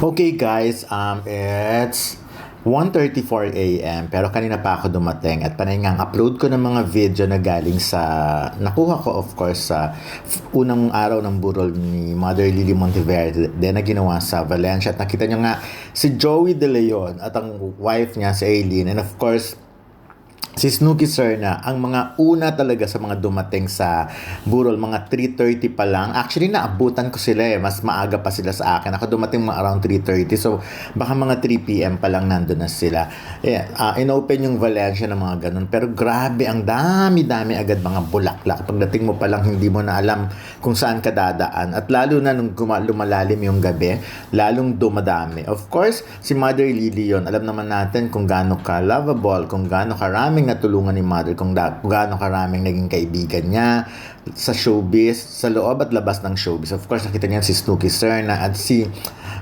Okay guys, um, it's 1.34 a.m. Pero kanina pa ako dumating at panay nga upload ko ng mga video na galing sa, nakuha ko of course sa unang araw ng burol ni Mother Lily Monteverde then na ginawa sa Valencia at nakita nyo nga si Joey De Leon at ang wife niya si Aileen and of course si Snooki Serna, ang mga una talaga sa mga dumating sa Burol, mga 3.30 pa lang. Actually, naabutan ko sila eh. Mas maaga pa sila sa akin. Ako dumating mga around 3.30. So, baka mga 3 p.m. pa lang nandun na sila. Yeah, uh, inopen yung Valencia ng mga ganun. Pero grabe, ang dami-dami agad mga bulaklak. Pagdating mo pa lang, hindi mo na alam kung saan ka dadaan. At lalo na nung lumalalim yung gabi, lalong dumadami. Of course, si Mother Lily yun. Alam naman natin kung gaano ka lovable, kung gaano karaming natulungan ni Mother, kung, da- gaano karaming naging kaibigan niya sa showbiz, sa loob at labas ng showbiz. Of course, nakita niya si Snooki Serna at si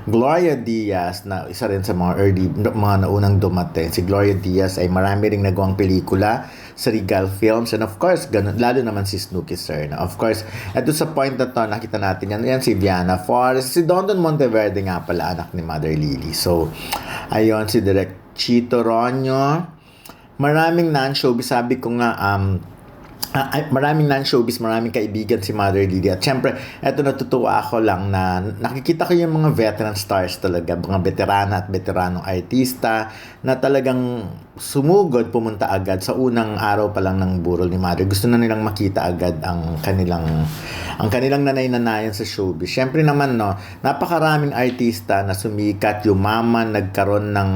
Gloria Diaz na isa rin sa mga early, mga naunang dumating. Si Gloria Diaz ay marami ring nagawang pelikula sa Regal Films and of course, ganun, lalo naman si Snooki Serna. Of course, eto sa point na to, nakita natin yan, yan si Diana Forrest, si Don Don Monteverde nga pala, anak ni Mother Lily. So, ayun, si Direk Chito Ronyo, maraming non-showbiz, sabi ko nga, um, ay, maraming non-showbiz, maraming kaibigan si Mother Lily. At syempre, eto natutuwa ako lang na nakikita ko yung mga veteran stars talaga, mga veterana at veteranong artista na talagang sumugod, pumunta agad sa unang araw pa lang ng burol ni Mother. Gusto na nilang makita agad ang kanilang ang kanilang nanay-nanayan sa showbiz. Syempre naman, no, napakaraming artista na sumikat, yumaman, nagkaroon ng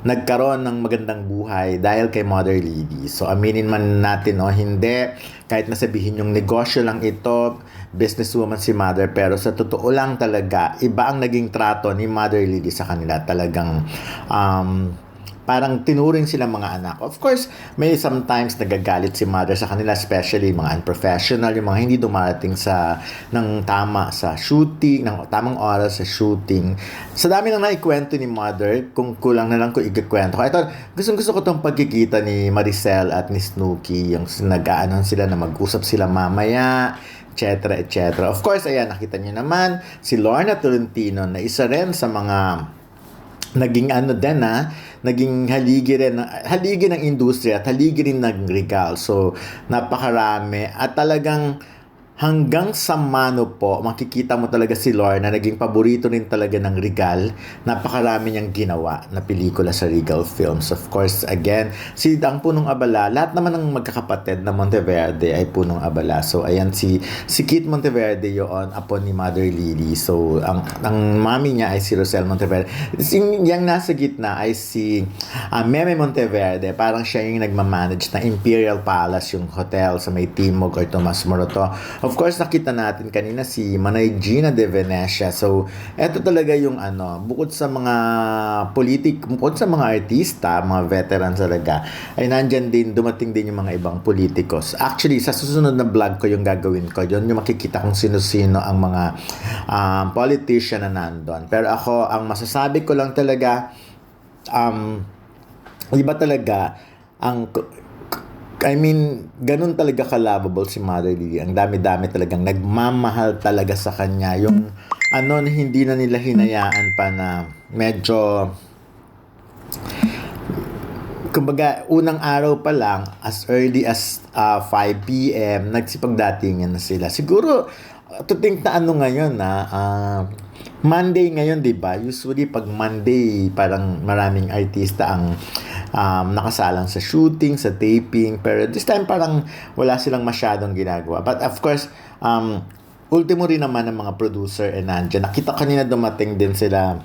nagkaroon ng magandang buhay dahil kay Mother Lily. So aminin man natin o hindi, kahit nasabihin yung negosyo lang ito, businesswoman si Mother, pero sa totoo lang talaga, iba ang naging trato ni Mother Lily sa kanila. Talagang um, parang tinuring sila mga anak. Of course, may sometimes nagagalit si mother sa kanila, especially mga unprofessional, yung mga hindi dumarating sa ng tama sa shooting, ng tamang oras sa shooting. Sa dami nang naikwento ni mother, kung kulang na lang ko ikikwento ko. Ito, gusto gusto ko tong pagkikita ni Maricel at ni Snooki, yung nag-aanon sila na mag-usap sila mamaya, etc. etc. Of course, ayan, nakita niyo naman si Lorna Tolentino na isa rin sa mga naging ano din na naging haligi rin haligi ng industriya at haligi rin ng regal. So napakarami. At talagang hanggang sa mano po, makikita mo talaga si Lorna, naging paborito rin talaga ng Regal. Napakarami niyang ginawa na pelikula sa Regal Films. Of course, again, si ang punong abala, lahat naman ng magkakapatid na Monteverde ay punong abala. So, ayan, si, si Kit Monteverde yon apo ni Mother Lily. So, ang, ang mami niya ay si Rosel Monteverde. Si, yung nasa gitna ay si uh, Meme Monteverde. Parang siya yung nagmamanage ng Imperial Palace, yung hotel sa may Timog or Tomas Moroto. Course, nakita natin kanina si Manay Gina de Venecia. So, eto talaga yung ano, bukod sa mga politik, bukod sa mga artista, mga veterans talaga, ay nandyan din, dumating din yung mga ibang politikos. Actually, sa susunod na vlog ko yung gagawin ko, yun yung makikita kung sino-sino ang mga um, politician na nandun. Pero ako, ang masasabi ko lang talaga, um, iba talaga, ang I mean, ganun talaga ka-lovable si Mother Lily. Ang dami-dami talagang nagmamahal talaga sa kanya. Yung ano, hindi na nila hinayaan pa na medyo kumbaga, unang araw pa lang, as early as uh, 5 p.m., nagsipagdatingan na sila. Siguro, to think na ano ngayon na uh, Monday ngayon, di ba? Usually, pag Monday, parang maraming artista ang um, nakasalang sa shooting, sa taping. Pero this time, parang wala silang masyadong ginagawa. But of course, um, ultimo rin naman ng mga producer and nandiyan. Nakita kanina dumating din sila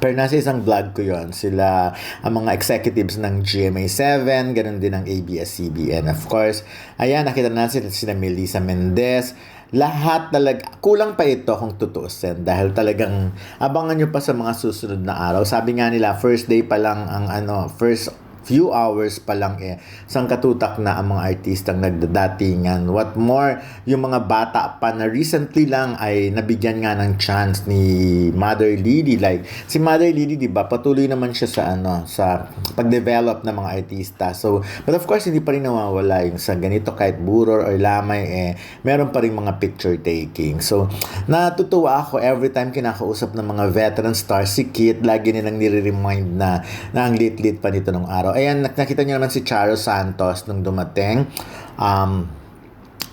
pero nasa isang vlog ko yon sila ang mga executives ng GMA7, ganun din ng ABS-CBN. Of course, ayan, nakita natin sila Melissa Mendez, lahat talaga, kulang pa ito kung tutuusin dahil talagang abangan nyo pa sa mga susunod na araw. Sabi nga nila, first day pa lang ang ano, first few hours pa lang eh, sang katutak na ang mga artistang nagdadatingan. What more, yung mga bata pa na recently lang ay nabigyan nga ng chance ni Mother Lily. Like, si Mother Lily, di ba, patuloy naman siya sa ano, sa pag-develop ng mga artista. So, but of course, hindi pa rin nawawala yung sa ganito kahit buror or lamay, eh, meron pa rin mga picture taking. So, natutuwa ako every time kinakausap ng mga veteran stars, si Kit, lagi nilang nire-remind na, na ang lit-lit pa nito nung araw. Ayan, nakita niyo naman si Charo Santos nung dumating. Um,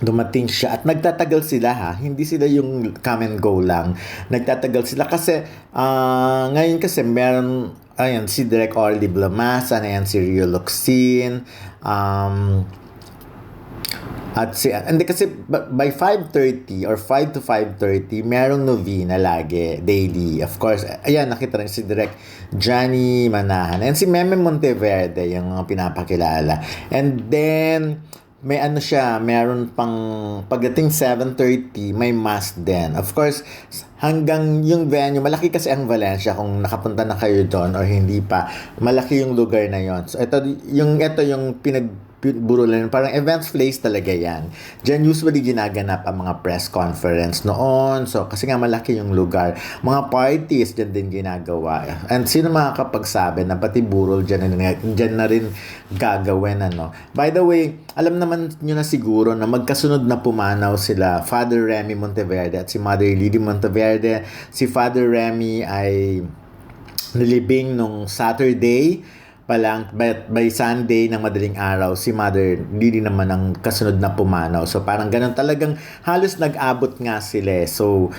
dumating siya at nagtatagal sila ha hindi sila yung come and go lang nagtatagal sila kasi uh, ngayon kasi meron ayan si Direk Orly Blamasan ayan si Rio Luxin um, at si, hindi kasi by 5.30 or 5 to 5.30, merong novena lagi, daily. Of course, ayan, nakita rin si Direk Johnny Manahan. And si Meme Monteverde, yung pinapakilala. And then, may ano siya, meron pang pagdating 7.30, may mass din. Of course, hanggang yung venue, malaki kasi ang Valencia kung nakapunta na kayo doon or hindi pa, malaki yung lugar na yon. So ito yung ito yung pinag burulan. Parang events place talaga yan. Diyan usually ginaganap ang mga press conference noon. So, kasi nga malaki yung lugar. Mga parties dyan din ginagawa. And sino makakapagsabi na pati burol dyan, dyan na rin gagawin. Ano? By the way, alam naman nyo na siguro na magkasunod na pumanaw sila Father Remy Monteverde at si Mother Lily Monteverde. Si Father Remy ay nilibing nung Saturday pa lang by, by Sunday ng madaling araw si Mother Lily naman ang kasunod na pumanaw. So parang ganun talagang halos nag-abot nga sila. Eh. So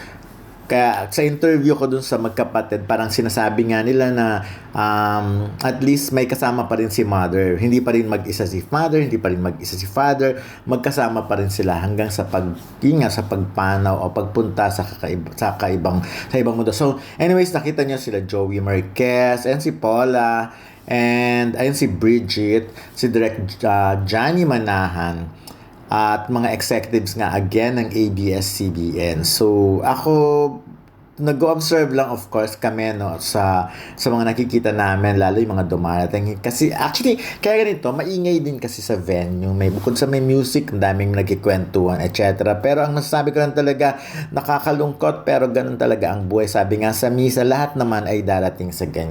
kaya sa interview ko dun sa magkapatid, parang sinasabi nga nila na um, at least may kasama pa rin si mother. Hindi pa rin mag-isa si mother, hindi pa rin mag-isa si father. Magkasama pa rin sila hanggang sa pag nga, sa pagpanaw o pagpunta sa kakaib- sa kaibang sa ibang mundo. So anyways, nakita niyo sila Joey Marquez and si Paula and ayun si Bridget, si Direct uh, Johnny Manahan at mga executives nga again ng ABS-CBN. So, ako nag-observe lang of course kami no sa sa mga nakikita namin lalo yung mga dumarating. Kasi actually kaya ganito maingay din kasi sa venue. May bukod sa may music ang daming nagkikwentuhan etc pero ang nasasabi ko lang talaga nakakalungkot pero ganun talaga ang buhay. Sabi nga sa misa lahat naman ay darating sa ganyan